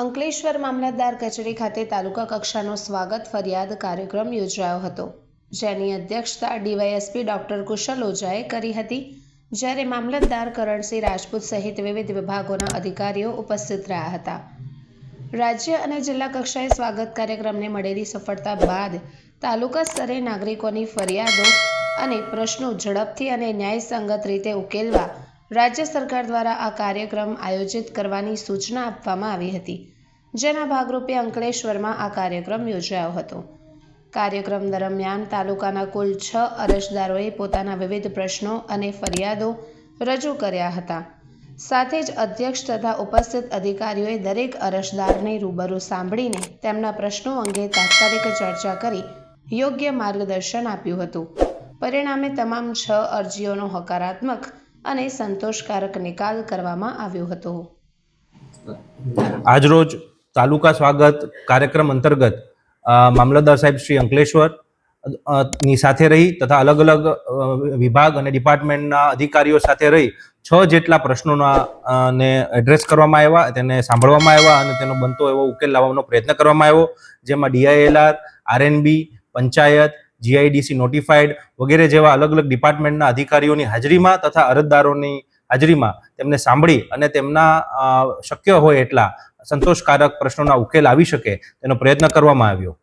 અંકલેશ્વર મામલતદાર કચેરી ખાતે તાલુકા કક્ષાનો સ્વાગત ફરિયાદ કાર્યક્રમ યોજાયો હતો. જેની અધ્યક્ષતા ડીવાયએસપી ડોક્ટર કુશલ ઓઝાએ કરી હતી. જ્યારે મામલતદાર કરણસિંહ રાજપૂત સહિત વિવિધ વિભાગોના અધિકારીઓ ઉપસ્થિત રહ્યા હતા. રાજ્ય અને જિલ્લા કક્ષાએ સ્વાગત કાર્યક્રમને મળેલી સફળતા બાદ તાલુકા સ્તરે નાગરિકોની ફરિયાદો અને પ્રશ્નો ઝડપથી અને ન્યાયસંગત રીતે ઉકેલવા રાજ્ય સરકાર દ્વારા આ કાર્યક્રમ આયોજિત કરવાની સૂચના આપવામાં આવી હતી, જેના ભાગરૂપે અંકલેશ્વરમાં આ કાર્યક્રમ યોજાયો હતો. કાર્યક્રમ દરમિયાન તાલુકાના કુલ છ અરજદારોએ પોતાના વિવિધ પ્રશ્નો અને ફરિયાદો રજૂ કર્યા હતા. સાથે જ અધ્યક્ષ તથા ઉપસ્થિત અધિકારીઓએ દરેક અરજદારને રૂબરૂ સાંભળીને તેમના પ્રશ્નો અંગે તાત્કાલિક ચર્ચા કરી યોગ્ય માર્ગદર્શન આપ્યું હતું. પરિણામે તમામ છ અરજીઓનો હકારાત્મક અને સંતોષકારક નિકાલ કરવામાં આવ્યો હતો. આજરોજ તાલુકા સ્વાગત કાર્યક્રમ અંતર્ગત મામલતદાર સાહેબ શ્રી અંકલેશ્વરની સાથે રહી તથા અલગ અલગ વિભાગ અને ડિપાર્ટમેન્ટના અધિકારીઓ સાથે રહી છ જેટલા પ્રશ્નોના ને એડ્રેસ કરવામાં આવ્યા, તેને સાંભળવામાં આવ્યા અને તેનો બનતો એવો ઉકેલ લાવવાનો પ્રયત્ન કરવામાં આવ્યો, જેમાં DILR, RNB, panchayat GIDC notified વગેરે જેવા અલગ અલગ ડિપાર્ટમેન્ટના અધિકારીઓની હાજરીમાં તથા અરજદારોની હાજરીમાં તેમને સાંભળી અને તેમના શક્ય હોય એટલા સંતોષકારક પ્રશ્નોના ઉકેલ આવી શકે તેનો પ્રયત્ન કરવામાં આવ્યો.